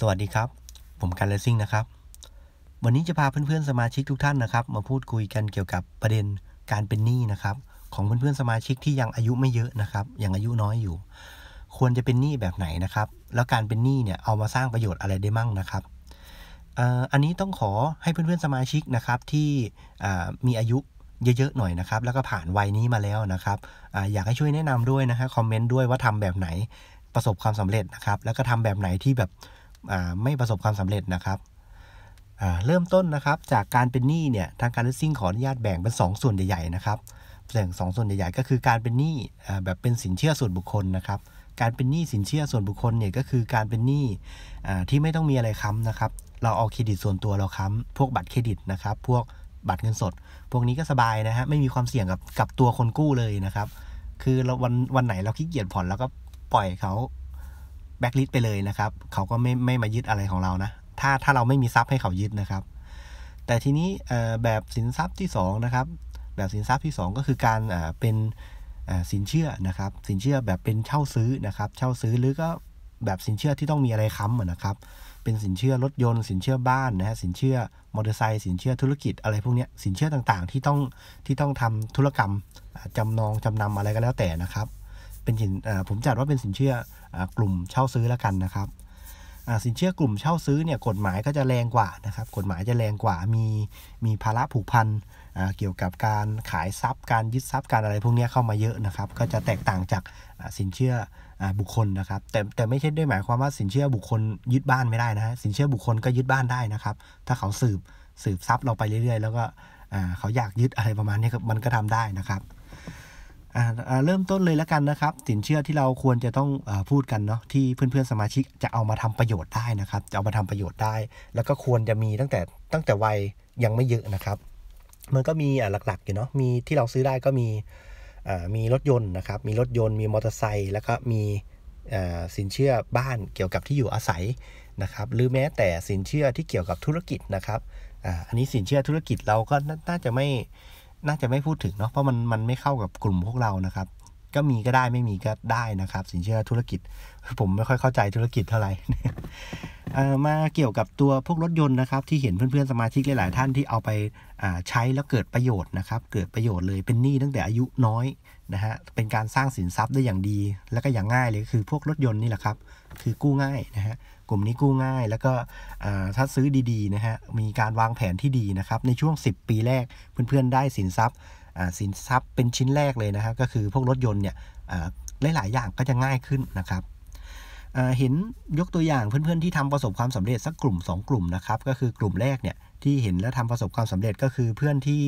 สวัสดีครับ ผมการเลซิ่งนะครับ วันนี้จะพาเพื่อนๆสมาชิกทุกท่านนะครับ มาพูดคุยกันเกี่ยวกับประเด็นการเป็นหนี้นะครับ ของเพื่อนๆสมาชิกที่ยังอายุไม่เยอะนะครับยังอายุน้อยอยู่ ควรจะเป็นหนี้แบบไหนนะครับ แล้วการเป็นหนี้เนี่ยเอามาสร้างประโยชน์อะไรได้มั่งนะครับอันนี้ต้องขอให้เพื่อนๆสมาชิกนะครับที่มีอายุเยอะๆหน่อยนะครับ แล้วก็ผ่านวัยนี้มาแล้วนะครับออยากให้ช่วยแนะนำด้วยนะฮะคอมเมนต์ด้วยว่าทำแบบไหนประสบความสำเร็จนะครับ แล้วก็ทำแบบไหนที่แบบ ไม่ประสบความสำเร็จนะครับเริ่มต้นนะครับจากการเป็นหนี้เนี่ยทางการลิสซิ่งขออนุญาตแบ่งเป็น 2 ส่วนใหญ่ๆนะครับแบ่งสส่วนใหญ่ๆก็คือการเป็นหนี้แบบเป็นสินเชื่อส่วนบุคคลนะครับ การเป็นหนี้สินเชื่อส่วนบุคคลเนี่ยก็คือการเป็นหนี้ที่ไม่ต้องมีอะไรค้ำนะครับ เราเอาเครดิตส่วนตัวเราค้ำพวกบัตรเครดิตนะครับ พวกบัตรเงินสด พวกนี้ก็สบายนะฮะไม่มีความเสี่ยงกับกับตัวคนกู้เลยนะครับ คือเราวันวันไหนเราขี้เกียจผ่อนแล้วก็ปล่อยเขา แบ็กลิสไปเลยนะครับ เขาก็ไม่ไม่มายึดอะไรของเรานะ ถ้าถ้าเราไม่มีทรัพย์ให้เขายึดนะครับ แต่ทีนี้แบบสินทรัพย์ที่2นะครับ แบบสินทรัพย์ที่ 2 ก็คือการเป็นสินเชื่อนะครับ สินเชื่อแบบเป็นเช่าซื้อนะครับ เช่าซื้อหรือก็แบบสินเชื่อที่ต้องมีอะไรค้ำนะครับ เป็นสินเชื่อรถยนต์ สินเชื่อบ้านนะฮะ สินเชื่อมอเตอร์ไซค์ สินเชื่อธุรกิจอะไรพวกนี้สินเชื่อต่างๆ ที่ต้องที่ต้องทำธุรกรรมจำนองจำนำอะไรก็แล้วแต่นะครับ เป็นสินผมจัดว่าเป็นสินเชื่อกลุ่มเช่าซื้อแล้วกันนะครับสินเชื่อกลุ่มเช่าซื้อเนี่ยกฎหมายก็จะแรงกว่านะครับกฎหมายจะแรงกว่ามีมีภาระผูกพันเกี่ยวกับการขายทรัพย์ การยึดทรัพย์การอะไรพวกนี้เข้ามาเยอะนะครับ ก็จะแตกต่างจากสินเชื่อบุคคลนะครับ แต่แต่ไม่ใช่ด้วยหมายความว่าสินเชื่อบุคคลยึดบ้านไม่ได้นะฮะสินเชื่อบุคคลก็ยึดบ้านได้นะครับ ถ้าเขาสืบสืบทรัพย์เราไปเรื่อย ๆ แล้วก็เขาอยากยึดอะไรประมาณนี้มันก็ทำได้นะครับ เริ่มต้นเลยแล้วกันนะครับ สินเชื่อที่เราควรจะต้องอพูดกันเนาะที่เพื่อนๆสมาชิกจะเอามาทำประโยชน์ได้นะครับ จะเอามาทำประโยชน์ได้ แล้วก็ควรจะมีตั้งแต่ตั้งแต่วัยยังไม่เยอะนะครับ มันก็มีหลักๆอยู่เนาะมีที่เราซื้อได้ก็มีมีรถยนต์นะครับ มีรถยนต์มีมอเตอร์ไซค์แล้วก็มีสินเชื่อบ้านเกี่ยวกับที่อยู่อาศัยนะครับหรือแม้แต่สินเชื่อที่เกี่ยวกับธุรกิจนะครับอันนี้สินเชื่อธุรกิจเราก็น่าจะไม่ น่าจะไม่พูดถึงเนาะเพราะมันมันไม่เข้ากับกลุ่มพวกเรานะครับ ก็มีก็ได้ไม่มีก็ได้นะครับ สินเชื่อธุรกิจ ผมไม่ค่อยเข้าใจธุรกิจเท่าไหร่มาเกี่ยวกับตัวพวกรถยนต์นะครับ ที่เห็นเพื่อนๆสมาชิกหลาย ๆ ท่านที่เอาไปใช้แล้วเกิดประโยชน์นะครับ เกิดประโยชน์เลยเป็นหนี้ตั้งแต่อายุน้อยนะฮะเป็นการสร้างสินทรัพย์ได้อย่างดี แล้วก็อย่างง่ายเลยคือพวกรถยนต์นี่แหละครับ คือกู้ง่ายนะฮะ กลุ่มนี้กู้ง่าย แล้วก็ถ้าซื้อดีๆนะฮะมีการวางแผนที่ดีนะครับในช่วง 10 ปีแรกเพื่อนๆได้สินทรัพย์สินทรัพย์เป็นชิ้นแรกเลยนะครับก็คือพวกรถยนต์เนี่ยหลายๆอย่างก็จะง่ายขึ้นนะครับเห็นยกตัวอย่างเพื่อนๆที่ทำประสบความสำเร็จสักกลุ่ม 2 กลุ่มนะครับก็คือกลุ่มแรกเนี่ยที่เห็นและทำประสบความสำเร็จก็คือเพื่อนที่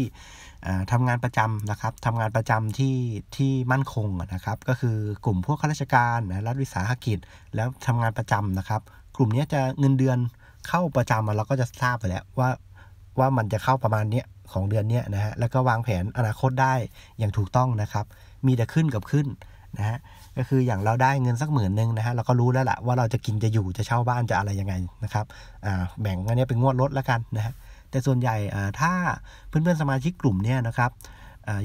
ทำงานประจำนะครับทำงานประจำที่ที่มั่นคงนะครับ ก็คือกลุ่มพวกข้าราชการนะรัฐวิสาหกิจแล้วทำงานประจำนะครับ กลุ่มนี้จะเงินเดือนเข้าประจำเราก็จะทราบไปแล้วว่าว่ามันจะเข้าประมาณนี้ของเดือนนี้นะฮะแล้วก็วางแผนอนาคตได้อย่างถูกต้องนะครับ มีแต่ขึ้นกับขึ้นนะฮะก็คืออย่างเราได้เงินสักหมื่นหนึ่งนะฮะเราก็รู้แล้วแหละว่าเราจะกินจะอยู่จะเช่าบ้านจะอะไรยังไงนะครับอ่าแบ่งอันนี้เป็นงวดรถแล้วกันนะฮะแต่ส่วนใหญ่ถ้าเพื่อนๆสมาชิกกลุ่มเนี่ยนะครับ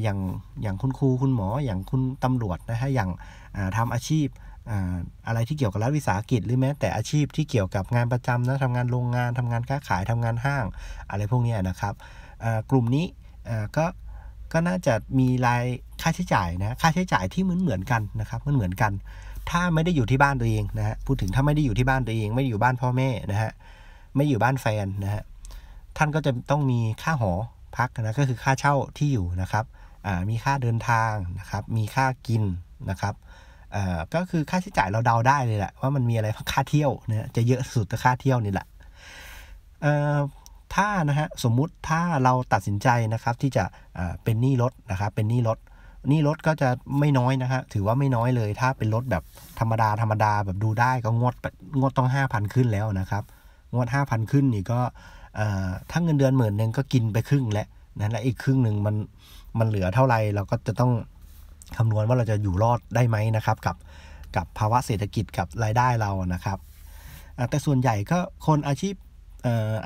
อย่างอย่างคุณครูคุณหมออย่างคุณตำรวจนะฮะอย่างทำอาชีพ อะไรที่เกี่ยวกับรัฐวิสาหกิจหรือแม้แต่อาชีพที่เกี่ยวกับงานประจำนะทำงานโรงงานทำงานค้าขายทำงานห้าง อะไรพวกนี้นะครับกลุ่มนี้ก็ก็น่าจะมีรายค่าใช้จ่ายนะค่าใช้จ่ายที่เหมือนเหมือนกันนะครับเหมือนเหมือนกัน ถ้าไม่ได้อยู่ที่บ้านตัวเองนะฮะพูดถึงถ้าไม่ได้อยู่ที่บ้านตัวเอง ไม่ได้อยู่บ้านพ่อแม่นะฮะไม่อยู่บ้านแฟนนะฮะท่านก็จะต้องมีค่าหอพักนะก็คือค่าเช่าที่อยู่นะครับมีค่าเดินทางนะครับมีค่ากินนะครับ ก็คือค่าใช้จ่ายเราเดาได้เลยแหละว่ามันมีอะไรค่าเที่ยวนะจะเยอะสุดแต่ค่าเที่ยวนี่แหละถ้านะฮะสมมุติถ้าเราตัดสินใจนะครับที่จะเป็นหนี้รถนะครับเป็นหนี้รถหนี้รถก็จะไม่น้อยนะฮะถือว่าไม่น้อยเลย ถ้าเป็นรถแบบธรรมดาธรรมดาแบบดูได้ก็งวดงวดต้องห้าพันขึ้นแล้วนะครับงวดห้าพันขึ้นนี่ก็ถ้าเงินเดือนหมื่นหนึ่งก็กินไปครึ่งแล้วนะและอีกครึ่งหนึ่งมันมันเหลือเท่าไหร่เราก็จะต้อง คำนวณว่าเราจะอยู่รอดได้ไหมนะครับ กับกับภาวะเศรษฐกิจกับรายได้เรานะครับ แต่ส่วนใหญ่ก็คนอาชีพ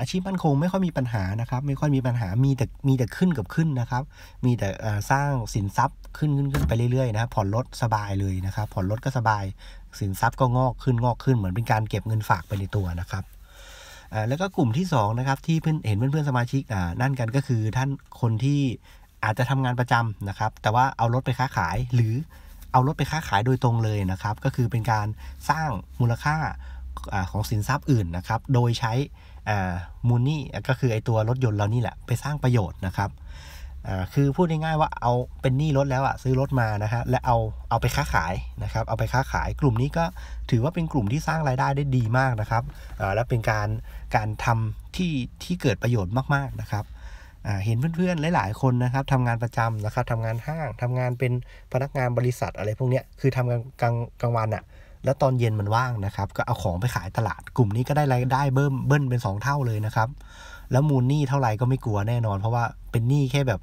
อาชีพมั่นคงไม่ค่อยมีปัญหานะครับ ไม่ค่อยมีปัญหามีแต่มีแต่ขึ้นกับขึ้นนะครับ มีแต่สร้างสินทรัพย์ขึ้นขึ้นขึ้นไปเรื่อยๆนะครับผ่อนรถสบายเลยนะครับ ผ่อนรถก็สบาย สินทรัพย์ก็งอกขึ้นงอกขึ้นเหมือนเป็นการเก็บเงินฝากไปในตัวนะครับแล้วก็กลุ่มที่2นะครับที่เพื่อนเห็นเพื่อนๆสมาชิกนั่นกันก็คือท่านคนที่ อาจจะทำงานประจำนะครับ แต่ว่าเอารถไปค้าขายหรือเอารถไปค้าขายโดยตรงเลยนะครับ ก็คือเป็นการสร้างมูลค่าของสินทรัพย์อื่นนะครับ โดยใช้มูลนี่ก็คือไอตัวรถยนต์เรานี่แหละไปสร้างประโยชน์นะครับคือพูดง่ายๆว่าเอาเป็นหนี้รถแล้วอะซื้อรถมานะฮะและเอาเอาไปค้าขายนะครับ เอาไปค้าขายกลุ่มนี้ก็ถือว่าเป็นกลุ่มที่สร้างรายได้ได้ดีมากนะครับและเป็นการการทำที่ที่เกิดประโยชน์มากๆนะครับ เห็นเพื่อนๆหลายๆคนนะครับทำงานประจำนะครับทำงานห้างทำงานเป็นพนักงานบริษัทอะไรพวกนี้คือทำกลางกลางกลางวันอะแล้วตอนเย็นมันว่างนะครับ ก็เอาของไปขายตลาดกลุ่มนี้ก็ได้รายได้เบิ้มเบิ้ลเป็น 2 เท่าเลยนะครับ แล้วมูลหนี้เท่าไหร่ก็ไม่กลัวแน่นอน เพราะว่าเป็นหนี้แค่แบบ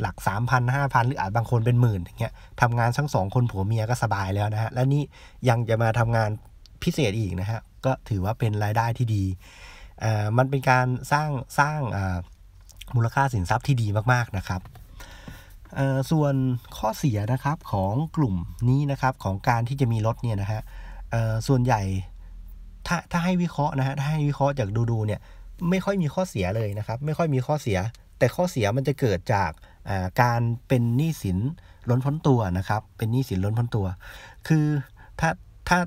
หลัก 3 0 0 0 5 0 0 0หรืออาจบางคนเป็นหมื่นอย่างเงี้ยทำงานทั้งสองคนผัวเมียก็สบายแล้วนะฮะและนี่ยังจะมาทำงานพิเศษอีกนะฮะก็ถือว่าเป็นรายได้ที่ดีอ่ามันเป็นการสร้างสร้างอ่า มูลค่าสินทรัพย์ที่ดีมากๆนะครับส่วนข้อเสียนะครับของกลุ่มนี้นะครับของการที่จะมีรถเนี่ยนะฮะส่วนใหญ่ถ้าถ้าให้วิเคราะห์นะฮะถ้าให้วิเคราะห์จากดูดูเนี่ยไม่ค่อยมีข้อเสียเลยนะครับไม่ค่อยมีข้อเสีย แต่ข้อเสียมันจะเกิดจากการเป็นหนี้สินล้นพ้นตัวนะครับ เป็นหนี้สินล้นพ้นตัว คือถ้าถ้า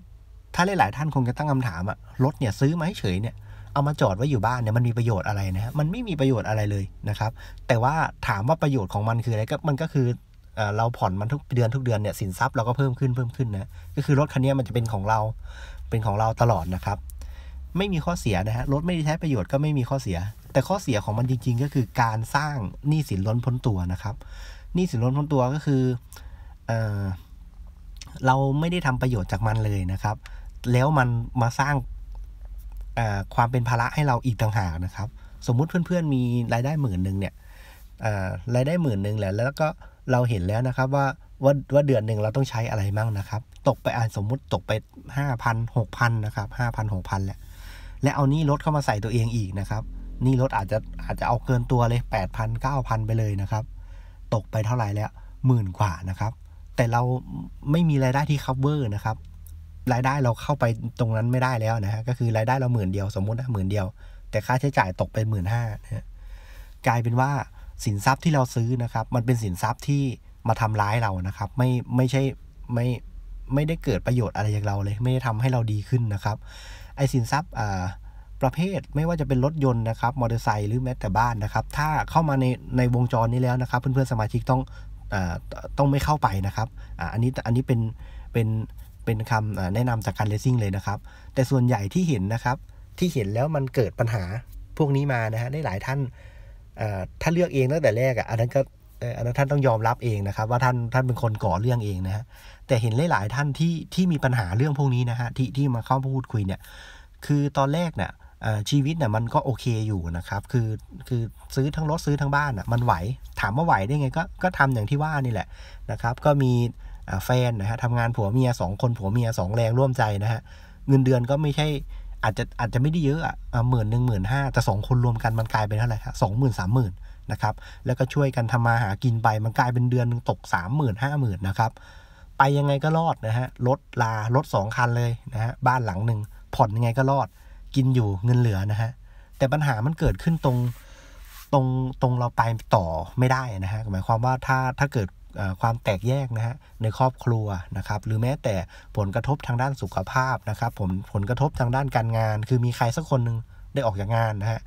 ถ้าหลายๆท่านคงจะตั้งคำถามอะรถเนี่ยซื้อมาให้เฉยเนี่ย เอามาจอดไว้อยู่บ้านเนี่ยมันมีประโยชน์อะไรนะฮะมันไม่มีประโยชน์อะไรเลยนะครับ แต่ว่าถามว่าประโยชน์ของมันคืออะไรก็มันก็คือเราผ่อนมันทุกเดือนทุกเดือนเนี่ยสินทรัพย์เราก็เพิ่มขึ้นเพิ่มขึ้นนะก็คือรถคันนี้มันจะเป็นของเราเป็นของเราตลอดนะครับ ไม่มีข้อเสียนะฮะรถไม่ได้ใช้ประโยชน์ก็ไม่มีข้อเสีย แต่ข้อเสียของมันจริงๆ ก็คือการสร้างหนี้สินล้นพ้นตัวนะครับหนี้สินล้นพ้นตัวก็คือเออเราไม่ได้ทำประโยชน์จากมันเลยนะครับ แล้วมันมาสร้าง ความเป็นภาระให้เราอีกต่างหากนะครับ สมมุติเพื่อนๆมีรายได้หมื่นหนึ่งเนี่ยรายได้หมื่นหนึ่งแหละแล้วก็เราเห็นแล้วนะครับว่าว่าว่าเดือนหนึ่งเราต้องใช้อะไรมั่งนะครับ ตกไปอ่านสมมุติตกไปห้าพันหกพันนะครับห้าพันหกพันแหละและเอานี่ลดเข้ามาใส่ตัวเองอีกนะครับนี่ลดอาจจะอาจจะเอาเกินตัวเลยแปดพันเก้าพันไปเลยนะครับ ตกไปเท่าไหร่แล้วหมื่นกว่านะครับ แต่เราไม่มีรายได้ที่ cover นะครับ รายได้เราเข้าไปตรงนั้นไม่ได้แล้วนะฮะก็คือรายได้เราหมื่นเดียวสมมตินะหมื่นเดียว แต่ค่าใช้จ่ายตกเป็นหมื่นห้านะกลายเป็นว่าสินทรัพย์ที่เราซื้อนะครับ มันเป็นสินทรัพย์ที่มาทำร้ายเรานะครับ ไม่ไม่ใช่ไม่ไม่ได้เกิดประโยชน์อะไรจากเราเลย ไม่ได้ทำให้เราดีขึ้นนะครับ ไอ้สินทรัพย์อ่าประเภทไม่ว่าจะเป็นรถยนต์นะครับมอเตอร์ไซค์หรือแม้แต่บ้านนะครับ ถ้าเข้ามาในในวงจรนี้แล้วนะครับ เพื่อนๆสมาชิกต้องอต้องไม่เข้าไปนะครับออันนี้อันนี้เป็นเป็น เป็นคำแนะนำจากการเลสซิ่งเลยนะครับ แต่ส่วนใหญ่ที่เห็นนะครับ ที่เห็นแล้วมันเกิดปัญหาพวกนี้มานะฮะได้หลายท่านถ้าเลือกเองตั้งแต่แรกอะอันนั้นก็อันนั้นท่านต้องยอมรับเองนะครับ ว่าท่านท่านเป็นคนก่อเรื่องเองนะฮะแต่เห็นหลาย ๆ ท่านที่ที่มีปัญหาเรื่องพวกนี้นะฮะที่ที่มาเข้าพูดคุยเนี่ย คือตอนแรกเนี่ยชีวิตเนี่ยมันก็โอเคอยู่นะครับ คือคือซื้อทั้งรถซื้อทั้งบ้านอะมันไหว ถามว่าไหวได้ไงก็ก็ทำอย่างที่ว่านี่แหละนะครับ ก็มี แฟนนะฮะทำงานผัวเมียสองคนผัวเมียสองแรงร่วมใจนะฮะเงินเดือนก็ไม่ใช่อาจจะอาจจะไม่ได้เยอะอะหมื่นหนึ่งหมื่นห้าแต่สองคนรวมกันมันกลายเป็นเท่าไหร่ครับสองหมื่นสามหมื่นนะครับแล้วก็ช่วยกันทำมาหากินไปมันกลายเป็นเดือนนึงตกสามหมื่นห้าหมื่นนะครับไปยังไงก็รอดนะฮะรถลารถสองคันเลยนะฮะบ้านหลังหนึ่งผ่อนยังไงก็รอด กินอยู่เงินเหลือนะฮะแต่ปัญหามันเกิดขึ้นตรงตรงตรงเราไปต่อไม่ได้นะฮะหมายความว่าถ้าถ้าเกิด ความแตกแยกนะฮะในครอบครัวนะครับ หรือแม้แต่ผลกระทบทางด้านสุขภาพนะครับผมผลกระทบทางด้านการงาน คือมีใครสักคนหนึ่งได้ออกจากงานนะฮะ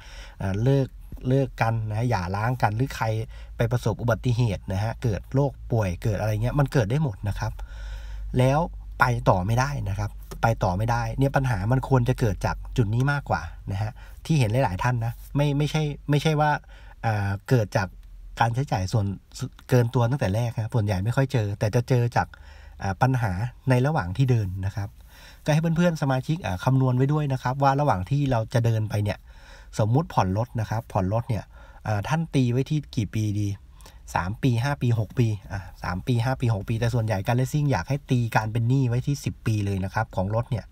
เลิกเลิกกันนะอย่าล้างกันหรือใครไปประสบอุบัติเหตุนะฮะเกิดโรคป่วยเกิดอะไรเงี้ยมันเกิดได้หมดนะครับ แล้วไปต่อไม่ได้นะครับ ไปต่อไม่ได้เนี่ยปัญหามันควรจะเกิดจากจุดนี้มากกว่านะฮะที่เห็นหลาย ๆ ท่านนะไม่ไม่ใช่ไม่ใช่ว่าเกิดจาก การใช้จ่ายส่วนเกินตัวตั้งแต่แรกครับส่วนใหญ่ไม่ค่อยเจอ แต่จะเจอจากปัญหาในระหว่างที่เดินนะครับ ก็ให้เพื่อนๆสมาชิกคำนวณไว้ด้วยนะครับ ว่าระหว่างที่เราจะเดินไปเนี่ยสมมุติผ่อนรถนะครับ ผ่อนรถเนี่ยท่านตีไว้ที่กี่ปีดีสามปีห้าปีหกปีอะสามปีห้าปีหกปี แต่ส่วนใหญ่การเลสซิ่งอยากให้ตีการเป็นหนี้ไว้ที่สิบปีเลยนะครับของรถเนี่ย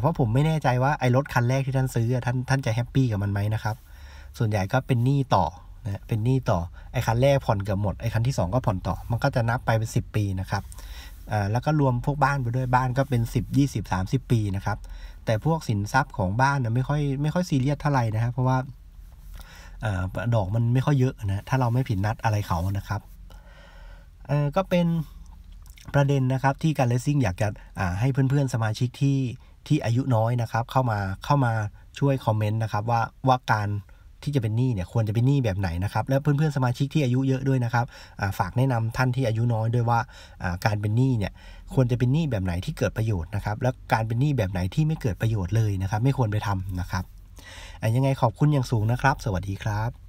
เพราะผมไม่แน่ใจว่าไอ้รถคันแรกที่ท่านซื้อท่านท่านจะแฮปปี้กับมันไหมนะครับส่วนใหญ่ก็เป็นหนี้ต่อ นะเป็นหนี้ต่อไอ้คันแรกผ่อนเกือบหมดไอ้คันที่ 2 ก็ผ่อนต่อ มันก็จะนับไปเป็น 10 ปีนะครับอ่าแล้วก็รวมพวกบ้านไปด้วยบ้านก็เป็น 10 20 30 ปีนะครับแต่พวกสินทรัพย์ของบ้านนะไม่ค่อยไม่ค่อยซีเรียสเท่าไหร่นะครับเพราะว่าอดอกมันไม่ค่อยเยอะนะถ้าเราไม่ผิดนัดอะไรเขานะครับเออก็เป็นประเด็นนะครับที่การเลสซิ่งอยากจะให้เพื่อนๆสมาชิกที่ที่อายุน้อยนะครับ เข้ามาเข้ามาช่วยคอมเมนต์นะครับว่าว่าการ ที่จะเป็นหนี้เนี่ยควรจะเป็นหนี้แบบไหนนะครับและเพื่อนๆสมาชิกที่อายุเยอะด้วยนะครับฝากแนะนำท่านที่อายุน้อยด้วยว่าการเป็นหนี้เนี่ยควรจะเป็นหนี้แบบไหนที่เกิดประโยชน์นะครับและการเป็นหนี้แบบไหนที่ไม่เกิดประโยชน์เลยนะครับ ไม่ควรไปทำนะครับยังไงขอบคุณอย่างสูงนะครับ สวัสดีครับ